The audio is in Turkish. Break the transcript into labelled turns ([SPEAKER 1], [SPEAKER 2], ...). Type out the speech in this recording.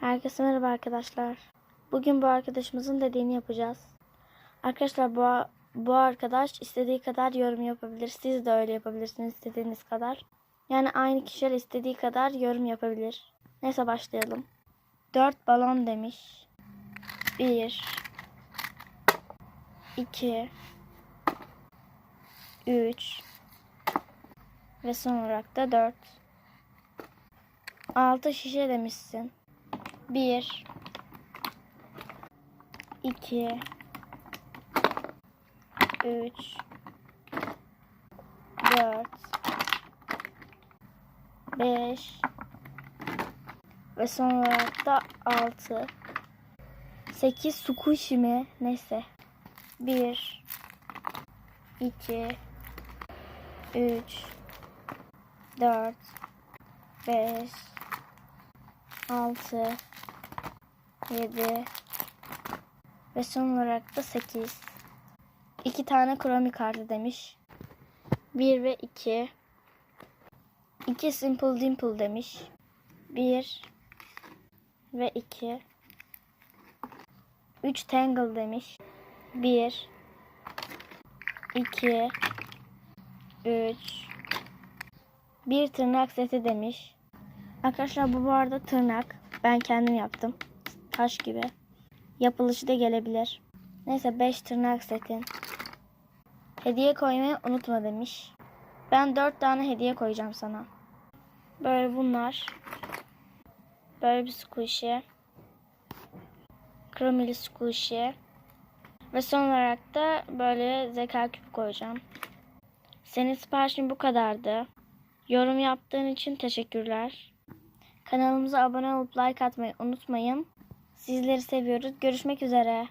[SPEAKER 1] Herkese merhaba arkadaşlar. Bugün bu arkadaşımızın dediğini yapacağız. Arkadaşlar bu, bu arkadaş istediği kadar yorum yapabilir. Siz de öyle yapabilirsiniz istediğiniz kadar. Yani aynı kişiler istediği kadar yorum yapabilir. Neyse başlayalım. 4 balon demiş. 1 2 3 ve son olarak da 4 6 şişe demişsin. 1 2 3 4 5 ve son olarak da 6 8 sukushi mi? Neyse. 1 2 3 4 5 6 7 ve son olarak da 8 2 tane kromi kartı demiş. 1 ve 2 2 simple dimple demiş. 1 ve 2 3 tangle demiş. 1 2 3 bir tırnak seti demiş. Arkadaşlar bu bu arada tırnak. Ben kendim yaptım. Taş gibi. Yapılışı da gelebilir. Neyse 5 tırnak setin. Hediye koymayı unutma demiş. Ben 4 tane hediye koyacağım sana. Böyle bunlar. Böyle bir squishy. Kromili squishy. Ve son olarak da böyle zeka küpü koyacağım. Senin siparişin bu kadardı. Yorum yaptığın için teşekkürler. Kanalımıza abone olup like atmayı unutmayın. Sizleri seviyoruz. Görüşmek üzere.